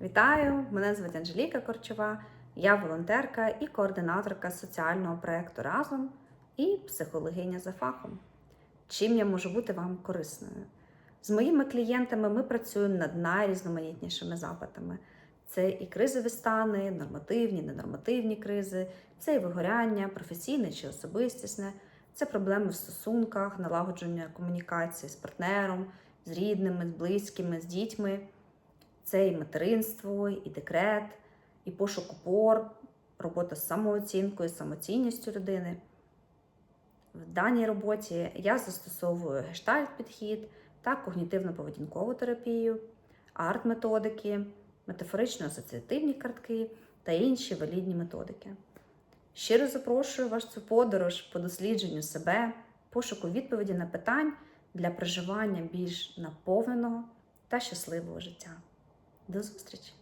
Вітаю! Мене звуть Анжеліка Корчова. Я волонтерка і координаторка соціального проєкту Разом і психологиня за фахом. Чим я можу бути вам корисною? З моїми клієнтами ми працюємо над найрізноманітнішими запитами. Це і кризові стани, нормативні, ненормативні кризи, це і вигоряння, професійне чи особистісне, це проблеми в стосунках, налагодження комунікації з партнером, з рідними, з близькими, з дітьми. Це і материнство, і декрет, і пошук опор, робота з самооцінкою, самоцінністю людини. В даній роботі я застосовую гештальт-підхід та когнітивно-поведінкову терапію, арт-методики, метафорично-асоціативні картки та інші валідні методики. Щиро запрошую вас цю подорож по дослідженню себе, пошуку відповіді на питань для проживання більш наповненого та щасливого життя. До зустрічі!